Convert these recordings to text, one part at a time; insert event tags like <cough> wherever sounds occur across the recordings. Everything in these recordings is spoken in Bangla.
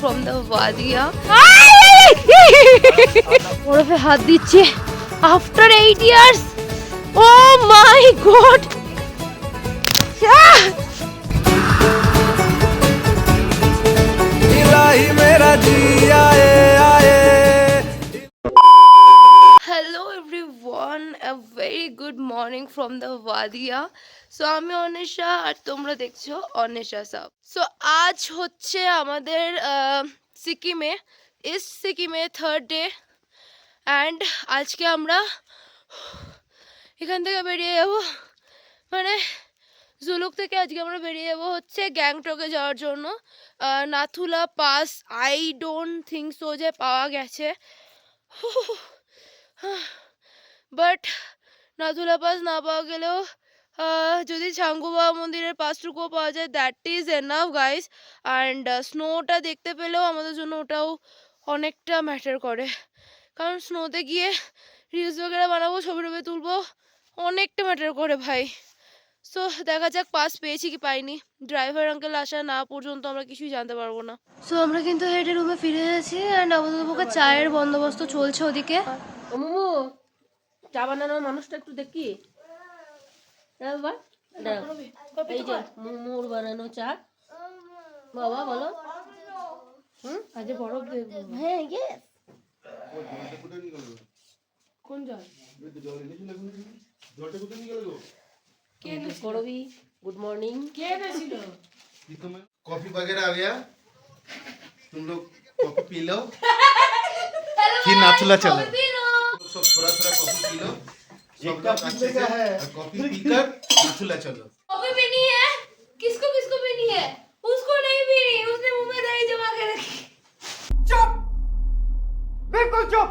from the Wadia. ওরফে হাত দিচ্ছে after eight years oh my God ইলাহি মেরা Zia very good morning from the Wadia so আমি অনেশা আর তোমরা দেখছ অনেশা সাব সো আজ হচ্ছে আমাদের সিকিমে ইস্ট সিকিমে থার্ড ডে অ্যান্ড আজকে আমরা এখান থেকে বেরিয়ে যাব। মানে জুলুক থেকে আজকে আমরা বেরিয়ে যাব হচ্ছে গ্যাংটকে যাওয়ার জন্য। Nathula pass I don't think so যে পাওয়া গেছে। <laughs> বাট নাথুলা পাস না পাওয়া গেলেও যদি ছাঙ্গু বাবা মন্দিরের পাসটুকুও পাওয়া যায় that is enough guys and স্নোটা দেখতে পেলেও আমাদের জন্য ওটাও অনেকটা ম্যাটার করে। কারণ স্নোতে গিয়ে রিলস বগেরা বানাবো ছবি টবি তুলবো অনেকটা ম্যাটার করে ভাই। সো দেখা যাক পাস পেয়েছি কি পাইনি। ড্রাইভার আঙ্কেল আসা না পর্যন্ত আমরা কিছুই জানতে পারব না। সো আমরা কিন্তু হেঁটে রুমে ফিরে এসেছি অ্যান্ড আমাদের পক্ষে চায়ের বন্দোবস্ত চলছে ওদিকে। ও মোমো চা বানানোর মানুষটা একটু দেখি দাও বাবা দাও এই যে মোমোর বানানো চা বাবা বলো হুম আজকে বরফ দেখবো হ্যাঁ ইয়েস কোন জল করবি গুড মর্নিং कॉफी वगैरह आ गया तुम लोग कॉफी पी लो फिर नाथुला चलो सब <laughs> थोड़ा थोड़ा कॉफ़ी पी लो। सब लोग अच्छे से कॉफ़ी पीकर नाचुला चलो। कॉफ़ी पीनी है? किसको किसको पीनी है? उसको नहीं पीनी उसने मुँह में दही जमा के रखी। चुप! बिल्कुल चुप!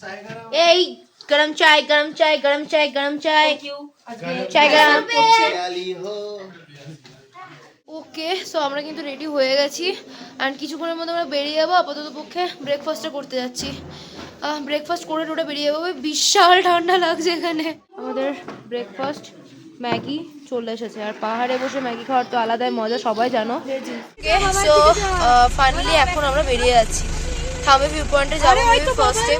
चाय गरम ए गरम चाय गरम चाय गरम चाय गरम चाय। क्यों चाय गरम ওকে সো আমরা কিন্তু রেডি হয়ে গেছি। অ্যান্ড কিছুক্ষণের মধ্যে আমরা বেরিয়ে যাব। আপাতত পক্ষে ব্রেকফাস্টটা করতে যাচ্ছি। ব্রেকফাস্ট করে টোটা বেরিয়ে যাব। বিশাল ঠান্ডা লাগছে এখানে। আমাদের ব্রেকফাস্ট ম্যাগি চলে এসেছে। আর পাহাড়ে বসে ম্যাগি খাওয়ার তো আলাদাই মজা সবাই জানো। সো ফাইনালি এখন আমরা বেরিয়ে যাচ্ছি। থামে ভিউ পয়েন্টে যাব ফার্স্টে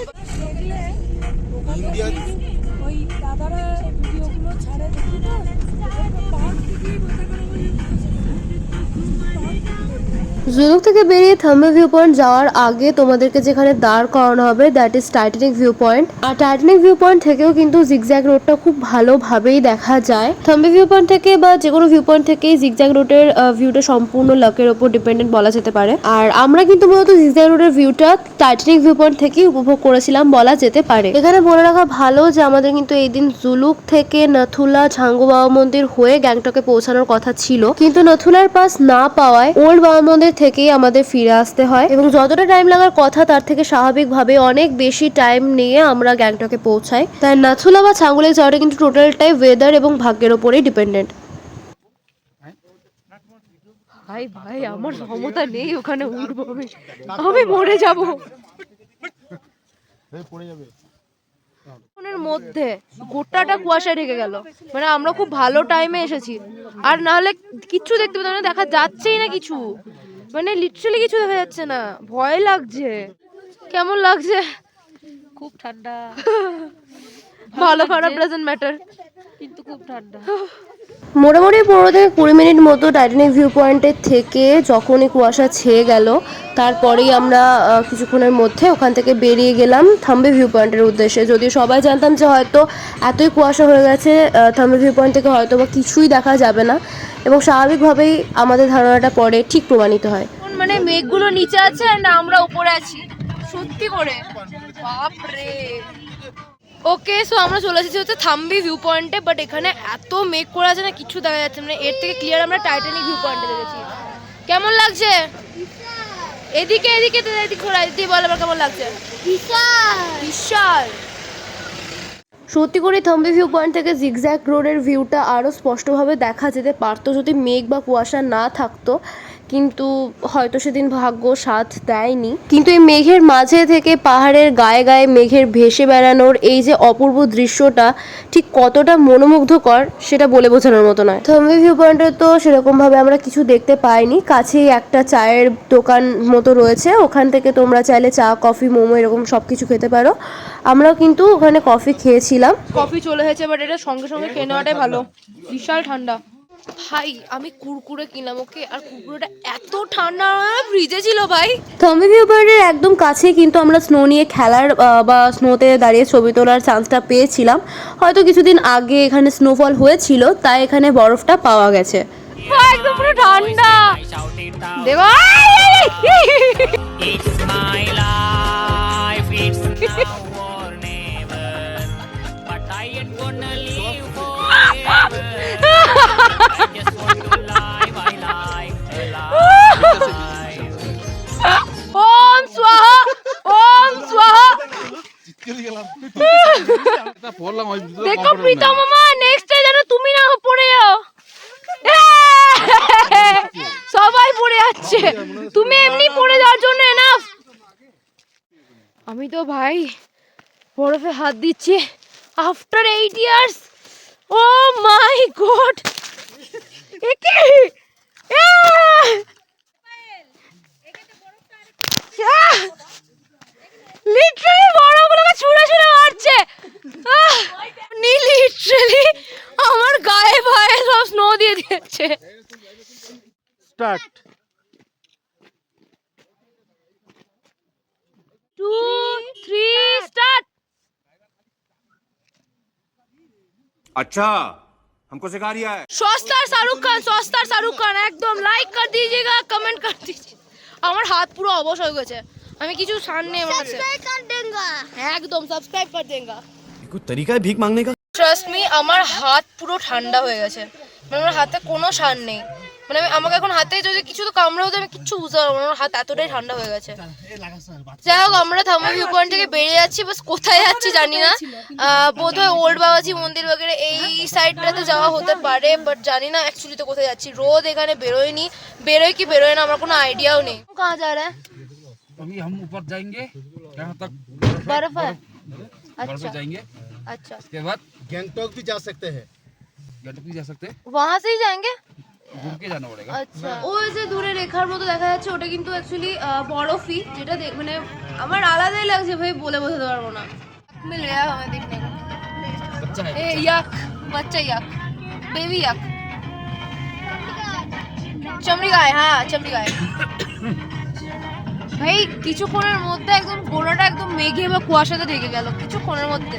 জুলুক থেকে বেরিয়ে থাম্বে ভিউ পয়েন্ট যাওয়ার আগে তোমাদেরকে যেখানে দাঁড় করানো হবে that is Titanic view point R Titanic view point থেকেও কিন্তু জিগজ্যাগ রোডটা খুব ভালোভাবেই দেখা যায়। থাম্বে ভিউ পয়েন্ট থেকে বা যে কোনো ভিউ পয়েন্ট থেকেই জিগজ্যাগ রোডের ভিউটা সম্পূর্ণ লাকের ওপর ডিপেন্ডেন্ট বলা যেতে পারে। আর আমরা কিন্তু মূলত জিগজ্যাগ রোডের ভিউটা টাইটানিক ভিউ পয়েন্ট থেকেই উপভোগ করেছিলাম বলা যেতে পারে। এখানে বলে রাখা ভালো যে আমাদের কিন্তু এই দিন জুলুক থেকে নাথুলা ছাঙ্গু বাবা মন্দির হয়ে গ্যাংটকে পৌঁছানোর কথা ছিল। কিন্তু নথুলার পাস না পাওয়ায় ওল্ড বাবা মন্দির থেকেই আমাদের ফিরে আসতে হয় এবং যতটা টাইম লাগার কথা তার থেকে স্বাভাবিকভাবে অনেক বেশি টাইম নিয়ে আমরা গ্যাংটকে পৌঁছাই। তাই নাথুলা বা ছাঙ্গুলে যাওয়াটা কিন্তু টোটালটাই ওয়েদার এবং ভাগ্যের ওপরেই ডিপেন্ডেন্ট ভাই ভাই আমার ক্ষমতা নেই ওখানে উঠবো আমি। আমি মরে যাব। ফোনের মধ্যে গোটাটা কুয়াশায় ঢেকে গেল। মানে আমরা খুব ভালো টাইমে এসেছি। আর না হলে কিচ্ছু দেখতে পেতাম না দেখা যাচ্ছেই না কিছু। মানে লিটারালি কিছু দেখা যাচ্ছে না। ভয় লাগছে। কেমন লাগছে? খুব ঠান্ডা। <laughs> ভালো খারাপ ডাজেন্ট ম্যাটার কিন্তু খুব ঠান্ডা। <laughs> মোটামুটি পনেরো থেকে কুড়ি মিনিট মতো টাইটানিক ভিউ পয়েন্টের থেকে যখনই কুয়াশা ছেয়ে গেল, তারপরেই আমরা কিছুক্ষণের মধ্যে ওখান থেকে বেরিয়ে গেলাম থাম্বে ভিউ পয়েন্টের উদ্দেশ্যে। যদিও সবাই জানতাম যে হয়তো এতই কুয়াশা হয়ে গেছে থাম্বে ভিউ পয়েন্ট থেকে হয়তো বা কিছুই দেখা যাবে না এবং স্বাভাবিকভাবেই আমাদের ধারণাটা পরে ঠিক প্রমাণিত হয়। মানে মেঘগুলো নিচে আছে আর আমরা উপরে আছি? সত্যি করে? বাপরে! ওকে সো আমরা চলে এসেছি হচ্ছে থাম্বি ভিউ পয়েন্টে বাট এখানে এত মেঘ করে আছে না কিছু দেখা যাচ্ছে। মানে এর থেকে ক্লিয়ার আমরা টাইটানিক ভিউ পয়েন্টে দেখেছি। কেমন লাগছে? এদিকে এদিকে তো এদিকে ঘোরা এদিকে বল আবার কেমন লাগছে? বিশাল। বিশাল। সত্যি করে থাম্বি ভিউ পয়েন্ট থেকে জিগজ্যাক রোডের ভিউটা আরও স্পষ্টভাবে দেখা যেতে পারতো যদি মেঘ বা কুয়াশা না থাকতো। কিন্তু হয়তো সেদিন ভাগ্য সাথ দেয়নি। কিন্তু এই মেঘের মাঝে থেকে পাহাড়ের গায়ে গায়ে মেঘের ভেসে বেড়ানোর এই যে অপূর্ব দৃশ্যটা ঠিক কতটা মনোমুগ্ধকর সেটা বলে বোঝানোর মতো নয়। থাম্বি ভিউ পয়েন্টে তো সেরকমভাবে আমরা কিছু দেখতে পাইনি। কাছেই একটা চায়ের দোকান মতো রয়েছে। ওখান থেকে তোমরা চাইলে চা কফি মোমো এরকম সব কিছু খেতে পারো। আমরাও কিন্তু ওখানে কফি খেয়েছিলাম। কফি চলে এসেছে বাট এটা সঙ্গে সঙ্গে খেয়ে নেওয়াটাই ভালো। বিশাল ঠান্ডা। ভাই আমি কুরকুরে কিনলাম ওকে? আর কুরকুরেটা এত ঠান্ডা ফ্রিজে ছিল ভাই। থম্বি ভিউ পয়েন্টের একদম কাছে কিন্তু আমরা স্নো নিয়ে খেলার বা স্নোতে দাঁড়িয়ে ছবি তোলার চান্সটা পেয়েছিলাম। হয়তো কিছুদিন আগে এখানে স্নোফল হয়েছিল তাই এখানে বরফটা পাওয়া গেছে। একদম পুরো ঠান্ডা। দেবা It's my life, it's now or never. But I ain't gonna live বরফে হাত দিচ্ছে। After eight years oh my God একে লিটারালি বড়গুলোকে ছুঁড়ে ছুঁড়ে মারছে আহ! নি লিটারালি আমার গায়ে ভায়ে সব স্নো দিয়ে দিয়েছে স্টার্ট টু থ্রি স্টার্ট अच्छा हमको सिखा रिया है। সস্তার शाहरुख खान সস্তার शाहरुख खान एकदम लाइक कर दीजिएगा কমেন্ট कर दीजिए আমার হাত পুরো অবশ হয়ে গেছে। আমি কিছু সামনে আমার আছে सब्सक्राइब कर একদম সাবস্ক্রাইব কর দেঙ্গা कोई तरीका है भीख मांगने का? ট্রাস্ট মি আমার হাত পুরো ঠান্ডা হয়ে গেছে। মানে আমার হাতে কোনো সার নেই। মানে আমি আমাকে এখন হাতে যদি কিছু তো কামড়ে হতো আমি কিচ্ছু বুঝতে পারবো না আমার হাত এতটাই ঠান্ডা হয়ে গেছে যাই হোক আমরা থামা ভিউ পয়েন্ট থেকে বেরিয়ে যাচ্ছি বাস কোথায় যাচ্ছি জানি না আহ, বোধহয় ওল্ড বাবাজি মন্দির বাগেরে এই সাইডটাতে যাওয়া হতে পারে বাট জানি না অ্যাকচুয়ালি তো কোথায় যাচ্ছি রোদ এখানে বেরোয়নি বেরোয় কি বেরোয় না আমার কোনো আইডিয়াও নেই কাহা যা রা अभी हम ऊपर जाएंगे यहाँ तक बर्फ है बर्फ अच्छा पे जाएंगे अच्छा उसके बाद गैंगटॉक भी जा सकते हैं गटक भी जा सकते हैं वहां से ही जाएंगे घूम के जाना पड़ेगा আচ্ছা। ওই যে দূরে রেখার মতো দেখা যাচ্ছে ওটা কিন্তু অ্যাকচুয়ালি বরফই যেটা দেখ মানে আমার আলাদাই লাগছে ভাই বলে বোঝাতে পারব না। মিল গয়া হমে দেখনে এ ইয়াক বাচ্চা ইয়াক। বেবি ইয়াক। চমড়ি গায়ে হ্যাঁ চমড়ি গায়ে ভাই কিছুক্ষণের মধ্যে একদম গোড়াটা একদম মেঘে বা কুয়াশাতে ঢেকে গেল কিছুক্ষণের মধ্যে।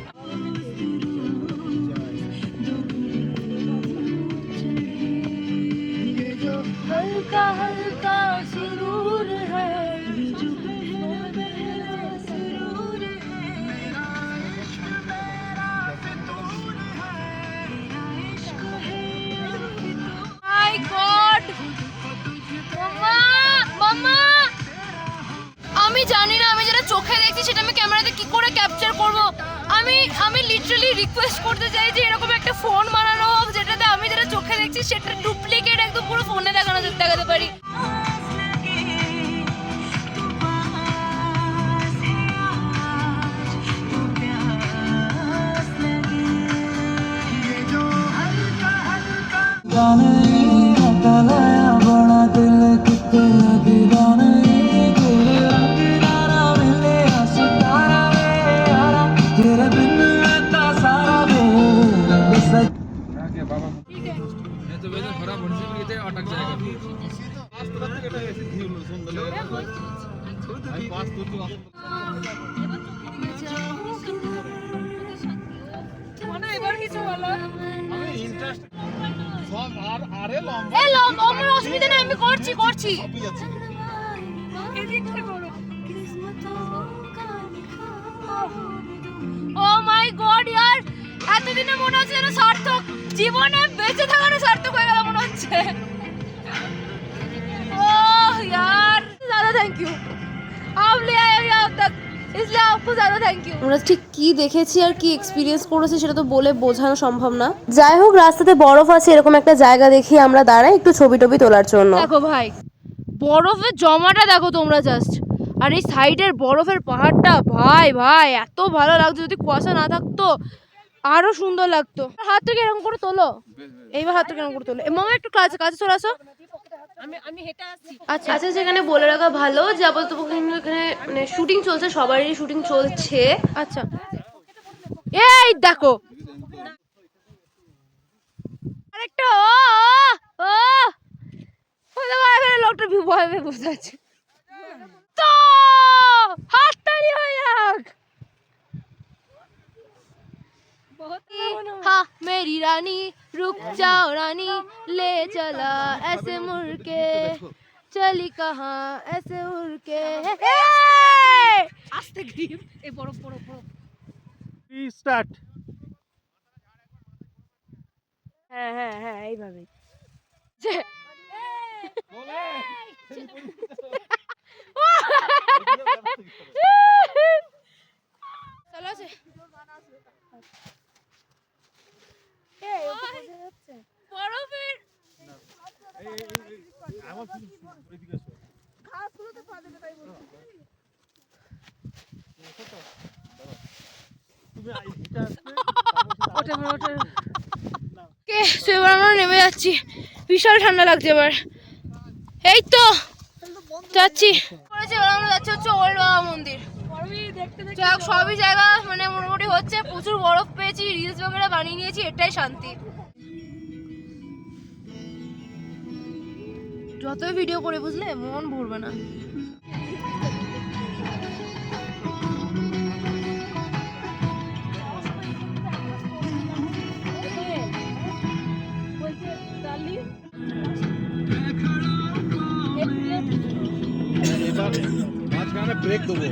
ये तो चामड़ी बाछुर है हल्का हल्का सुरूर है My God! মাম্মা! মাম্মা! আমি জানি না আমি যেটা চোখে দেখছি সেটা আমি ক্যামেরাতে কি করে ক্যাপচার করব আমি আমি লিটারালি রিকোয়েস্ট করতে চাই যে এরকম একটা ফোন বানানো চোখে দেখছি সেটা ডুপ্লিকেট একদম পুরো ফোনে দেখানো দেখাতে পারি। नहीं আমি করছি করছি ও মাই গড ইয়ার এতদিনে মনে হচ্ছে যেন সার্থক জীবনে বেঁচে থাকার সার্থক হয়ে গেল মনে হচ্ছে ও ইয়ার দাদা থ্যাংক ইউ আমরা ঠিক কি দেখেছি আর কি এক্সপিরিয়েন্স করেছি সেটা তো বলে বোঝানো সম্ভব না। যাই হোক রাস্তাতে বরফ আছে এরকম একটা জায়গা দেখি আমরা দাঁড়াই একটু ছবি টবি তোলার জন্য। দেখো ভাই বরফের জমাটা দেখো তোমরা জাস্ট আর এই সাইডের বরফের পাহাড়টা ভাই ভাই এত ভালো লাগতো যদি কুয়াশা না থাকতো আরও সুন্দর লাগতো। হাত থেকে এরকম করে তোলো। এইবার হাত থেকে এরকম করে তোলো। মামা একটু কাছে কাছে চলে আসো। আচ্ছা আচ্ছা যেখানে বলে রাখা ভালো যে আপাতত এখানে মানে শুটিং চলছে সবারই শুটিং চলছে। আচ্ছা। এই দেখো। আরেকটা ও ও লোকটা ভি- ভয় পেয়ে বসে আছে? তো হাততালি হয়ে যাক। हाँ मेरी रानी रुक जाओ रानी ले चला ऐसे मुड़ के चली कहाँ ऐसे उड़ के আস্তে গ্রিপ এই বড় বড় বড় স্টার্ট হ্যাঁ হ্যাঁ হ্যাঁ এইভাবে যে- চলো আছে বরফের <laughs> কে? সো এবার আমরা নেমে যাচ্ছি। বিশাল ঠান্ডা লাগছে এবার। এই তো যাচ্ছি। আমরা যাচ্ছি হচ্ছে ওল্ড বাবা মন্দির। যাই হোক, সবই জায়গা মানে মোটামুটি হচ্ছে প্রচুর বরফ পেয়েছি রিলস বগেরা বানিয়ে নিয়েছি এটাই শান্তি। যতই ভিডিও করে বুঝলে? মন ভরবে না। মাঝখানে ব্রেক দেবো।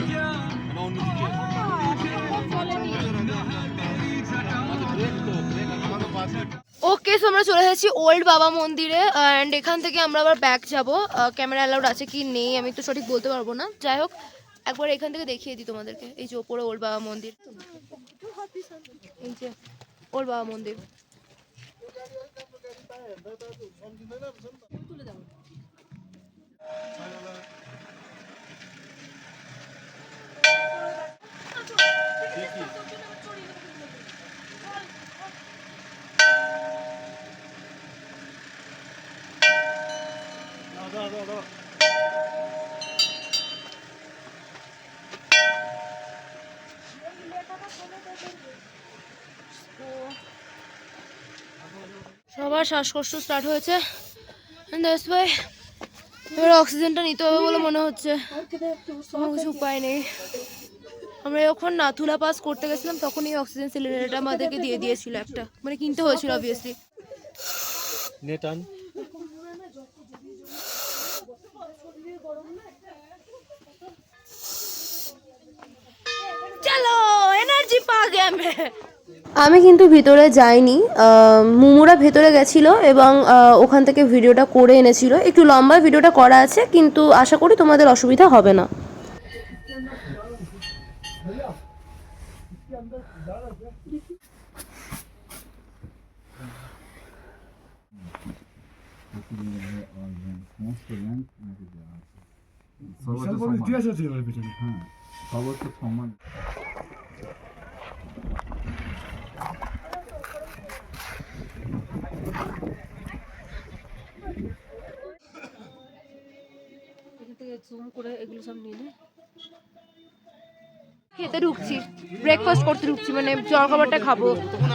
এসেছি ওল্ড বাবা মন্দিরে অ্যান্ড এখান থেকে আমরা আবার ব্যাক যাব। ক্যামেরা অ্যালাউড আছে কি? নেই, আমি তো সঠিক বলতে পারব না। যাই হোক, একবার এখান থেকে দেখিয়ে দিই তোমাদেরকে। এই যে ওপরে ওল্ড বাবা মন্দির। এই যে ওল্ড বাবা মন্দির। সবার শ্বাসকষ্ট স্টার্ট হয়েছে। ভাই এবার অক্সিজেনটা নিতে হবে বলে মনে হচ্ছে। কোনো কিছু উপায় নেই। আমরা যখন নাথুলা পাস করতে গেছিলাম তখন এই অক্সিজেন সিলিন্ডারটা আমাদেরকে দিয়ে দিয়েছিল একটা। মানে কিনতে হয়েছিল অবভিয়াসলি নেটান চলো এনার্জি পা গে মে আমি কিন্তু ভিতরে যাইনি মুমুরা ভেতরে গেছিল এবং ওখান থেকে ভিডিওটা করে এনেছিল। একটু লম্বা ভিডিওটা করা আছে কিন্তু আশা করি তোমাদের অসুবিধা হবে না। এখান থেকে করে এগুলো সব নিয়ে নে। খেতে ঢুকছি ব্রেকফাস্ট করতে ঢুকছি মানে জলখাবারটা খাব।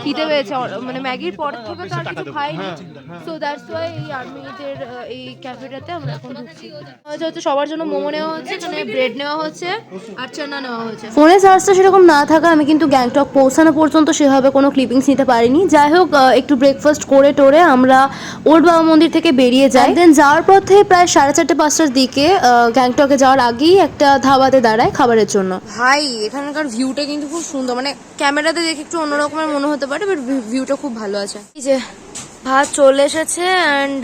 খিদে পেয়েছে অ- মানে ম্যাগির পর থেকে তো আর কিছু খাইনি। সো দ্যাটস ওয়াই এই আর্মিদের এই ক্যাফেটাতে আমরা এখন ঢুকছি। হচ্ছে হচ্ছে সবার জন্য মোমো নেওয়া হচ্ছে এখানে ব্রেড নেওয়া হচ্ছে আর চানা নেওয়া হচ্ছে। ফোনে চার্জটা সেরকম না থাকা আমি কিন্তু গ্যাংটক পৌঁছানো পর্যন্ত সেভাবে কোনো ক্লিপিংস নিতে পারিনি। যাই হোক একটু ব্রেকফাস্ট করে টোরে আমরা ওল্ড বাবা মন্দির থেকে বেরিয়ে যাই। দেন যাওয়ার পথে প্রায় সাড়ে চারটে পাঁচটার দিকে গ্যাংটকে যাওয়ার আগেই একটা ধাবাতে দাঁড়ায় খাবারের জন্য। ভাই এখানকার ভিউটা কিন্তু খুব সুন্দর। মানে ক্যামেরাতে দেখে একটু অন্যরকমের মনে হতে পারে বাট ভিউটা খুব ভালো আছে। এই যে ভাত চলে এসেছে অ্যান্ড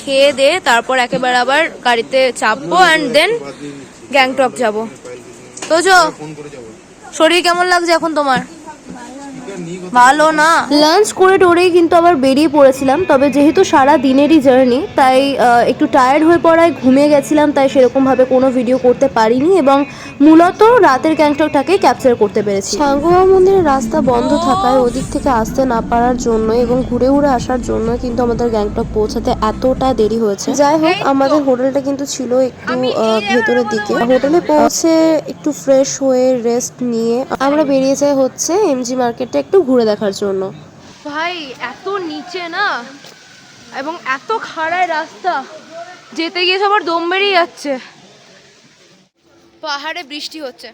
খেয়ে দে তারপর একেবারে আবার গাড়িতে চাপবো অ্যান্ড দেন গ্যাংটক যাব। তো যো শরীর কেমন লাগছে এখন তোমার? ভালো না। লাঞ্চ করে টোরেই কিন্তু আবার বেরিয়ে পড়েছিলাম তবে যেহেতু সারা দিনেরই জার্নি তাই একটু টায়ার্ড হয়ে পড়ায় ঘুমিয়ে গেছিলাম তাই সেরকমভাবে কোনো ভিডিও করতে পারিনি এবং মূলত রাতের গ্যাংটকটাকে ক্যাপচার করতে পেরেছি। সাঙ্গমা মন্দিরের রাস্তা বন্ধ থাকায় ওদিক থেকে আসতে না পারার জন্য এবং ঘুরে ঘুরে আসার জন্য কিন্তু আমাদের গ্যাংটক পৌঁছাতে এতটা দেরি হয়েছে। যাই হোক আমাদের হোটেলটা কিন্তু ছিল একটু আহ, ভেতরের দিকে। হোটেলে পৌঁছে একটু ফ্রেশ হয়ে রেস্ট নিয়ে আমরা বেরিয়ে যাই হচ্ছে এমজি মার্কেটটা একটু ঘুরে দেখার জন্য। ভাই এত নিচে না? এবং এত খাড়ায় রাস্তা। যেতে গিয়ে সবার দম বেরিয়ে যাচ্ছে। পাহাড়ে বৃষ্টি হচ্ছে।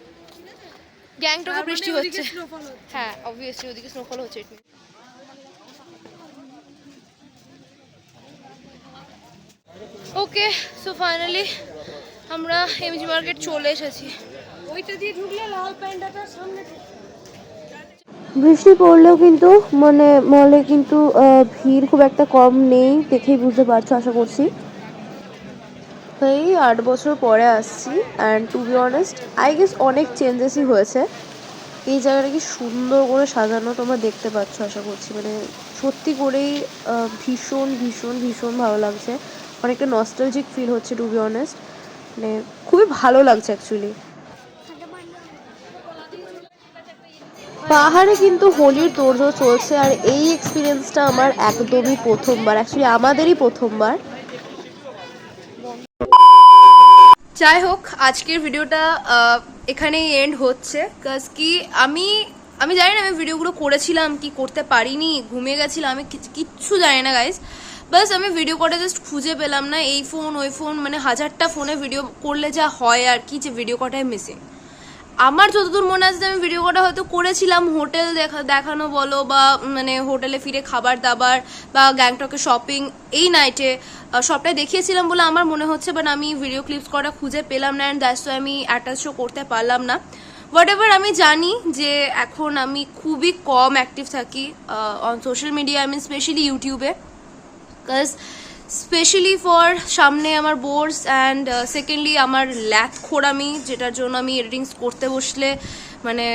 গ্যাংটকে বৃষ্টি হচ্ছে। হ্যাঁ অবভিয়াসলি ওদিকে স্নোফল হচ্ছে ওকে সো ফাইনালি আমরা এমজি মার্কেট চলে এসেছি। ওইটা দিয়ে ঢুকলে লাল প্যান্ডাটার সামনে বৃষ্টি পড়লেও কিন্তু মানে মলে কিন্তু ভিড় খুব একটা কম নেই দেখেই বুঝতে পারছ, আশা করছি। এই আট বছর পরে আসছি and to be honest I guess অনেক চেঞ্জেসই হয়েছে। এই জায়গাটা কি সুন্দর করে সাজানো তোমরা দেখতে পাচ্ছ, আশা করছি। মানে সত্যি করেই ভীষণ ভীষণ ভীষণ ভালো লাগছে। অনেকটা নস্টালজিক ফিল হচ্ছে টু বি অনেস্ট মানে খুবই ভালো লাগছে অ্যাকচুয়ালি পাহাড়ে কিন্তু হোলির তোড়জোড় চলছে আর এই এক্সপিরিয়েন্সটা আমার একদমই প্রথমবার অ্যাকচুয়ালি আমাদেরই প্রথমবার। যাই হোক, আজকের ভিডিওটা এখানেই এন্ড হচ্ছে। কাজ কি, আমি আমি জানি না আমি ভিডিওগুলো করেছিলাম কি, করতে পারিনি, ঘুমিয়ে গেছিলাম, আমি কিচ- কিচ্ছু জানি না গাইজ বাস আমি ভিডিও কটা জাস্ট খুঁজে পেলাম না, এই ফোন ওই ফোন মানে হাজারটা ফোনে ভিডিও করলে যা হয় আর কি, যে ভিডিও কটাই মিসিং আমার যতদূর মনে আছে আমি ভিডিও কটা হয়তো করেছিলাম, হোটেল দেখা, দেখানো বলো বা মানে হোটেলে ফিরে খাবার দাবার বা গ্যাংটকে শপিং এই নাইটে সবটাই দেখিয়েছিলাম বলে আমার মনে হচ্ছে বাট আমি ভিডিও ক্লিপস করা খুঁজে পেলাম না অ্যান্ড দ্যাটস আমি অ্যাটাচও করতে পারলাম না। হোয়াট এভার আমি জানি যে এখন আমি খুবই কম অ্যাক্টিভ থাকি on social media I mean specially ইউটিউবে বিকজ স্পেশালি ফর সামনে আমার বোর্ডস অ্যান্ড সেকেন্ডলি আমার ল্যাথ খোরামি যেটার জন্য আমি এডিটিংস করতে বসলে মানে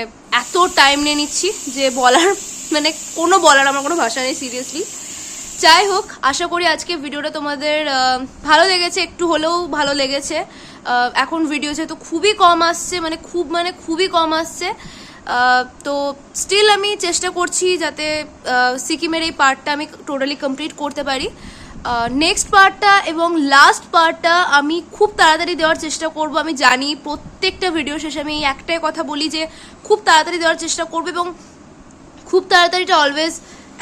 এত টাইম নিয়ে নিচ্ছি যে বলার মানে কোনো বলার আমার কোনো ভাষা নেই সিরিয়াসলি যাই হোক আশা করি আজকে ভিডিওটা তোমাদের ভালো লেগেছে, একটু হলেও ভালো লেগেছে। এখন ভিডিও যেহেতু খুবই কম আসছে মানে খুব মানে খুবই কম আসছে তো স্টিল আমি চেষ্টা করছি যাতে সিকিমের এই পার্টটা আমি টোটালি কমপ্লিট করতে পারি। নেক্সট পার্টটা এবং লাস্ট পার্টটা আমি খুব তাড়াতাড়ি দেওয়ার চেষ্টা করব। আমি জানি প্রত্যেকটা ভিডিও শেষে আমি এই একটাই কথা বলি যে, খুব তাড়াতাড়ি দেওয়ার চেষ্টা করব এবং খুব তাড়াতাড়িটা অলওয়েজ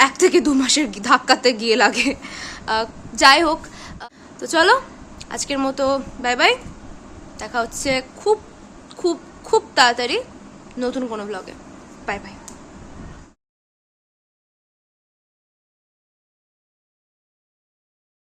এক থেকে দু মাসের ধাক্কাতে গিয়ে লাগে। যাই হোক, তো চলো, আজকের মতো বাই বাই দেখা হচ্ছে খুব খুব খুব তাড়াতাড়ি নতুন কোনো ব্লগে বাই বাই